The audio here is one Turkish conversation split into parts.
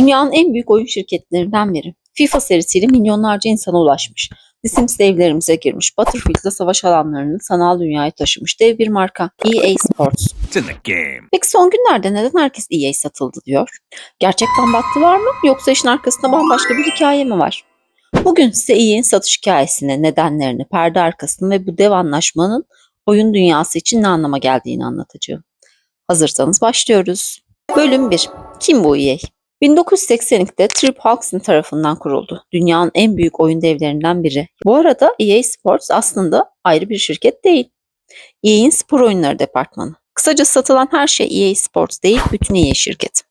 Dünyanın en büyük oyun şirketlerinden biri. FIFA serisiyle milyonlarca insana ulaşmış. The Sims evlerimize girmiş. Battlefield'da savaş alanlarını sanal dünyaya taşımış dev bir marka. EA Sports. Peki son günlerde neden herkes EA satıldı diyor? Gerçekten battı var mı? Yoksa işin arkasında bambaşka bir hikaye mi var? Bugün size EA'in satış hikayesini, nedenlerini, perde arkasını ve bu dev anlaşmanın oyun dünyası için ne anlama geldiğini anlatacağım. Hazırsanız başlıyoruz. Bölüm 1. Kim bu EA? 1982'de Trip Hawkson tarafından kuruldu. Dünyanın en büyük oyun devlerinden biri. Bu arada EA Sports aslında ayrı bir şirket değil. EA'in spor oyunları departmanı. Kısaca satılan her şey EA Sports değil, bütün EA şirketi.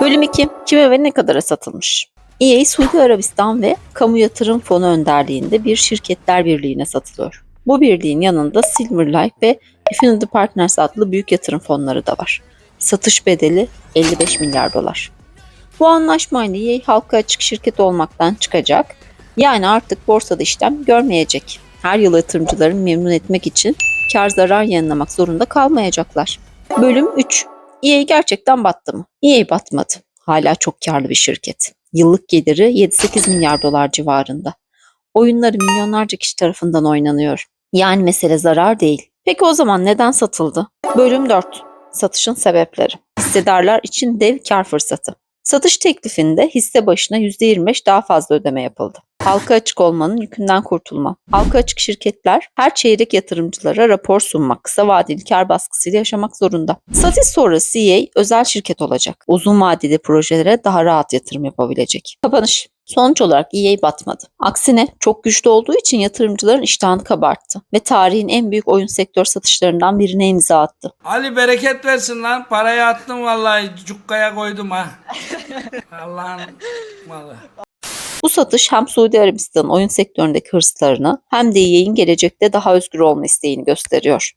Bölüm 2. Kime ve ne kadara satılmış? EA Suudi Arabistan ve Kamu Yatırım Fonu önderliğinde bir şirketler birliğine satılıyor. Bu birliğin yanında Silverlight ve Infinity Partners adlı büyük yatırım fonları da var. Satış bedeli 55 milyar dolar. Bu anlaşmayla EA halka açık şirket olmaktan çıkacak. Yani artık borsada işlem görmeyecek. Her yıl yatırımcıların memnun etmek için kar zarar yayınlamak zorunda kalmayacaklar. Bölüm 3. EA gerçekten battı mı? EA batmadı. Hala çok karlı bir şirket. Yıllık geliri 7-8 milyar dolar civarında. Oyunları milyonlarca kişi tarafından oynanıyor. Yani mesele zarar değil. Peki o zaman neden satıldı? Bölüm 4. Satışın sebepleri. Hissedarlar için dev kar fırsatı. Satış teklifinde hisse başına %25 daha fazla ödeme yapıldı. Halka açık olmanın yükünden kurtulma. Halka açık şirketler her çeyrek yatırımcılara rapor sunmak, kısa vadeli kar baskısıyla yaşamak zorunda. Satış sonrası EA özel şirket olacak. Uzun vadeli projelere daha rahat yatırım yapabilecek. Kapanış. Sonuç olarak EA batmadı. Aksine çok güçlü olduğu için yatırımcıların iştahını kabarttı ve tarihin en büyük oyun sektör satışlarından birine imza attı. Ali bereket versin lan. Parayı attım vallahi cukkaya koydum ha. Allah'ın malı. Bu satış hem Suudi Arabistan'ın oyun sektöründeki hırslarını hem de EA'in gelecekte daha özgür olma isteğini gösteriyor.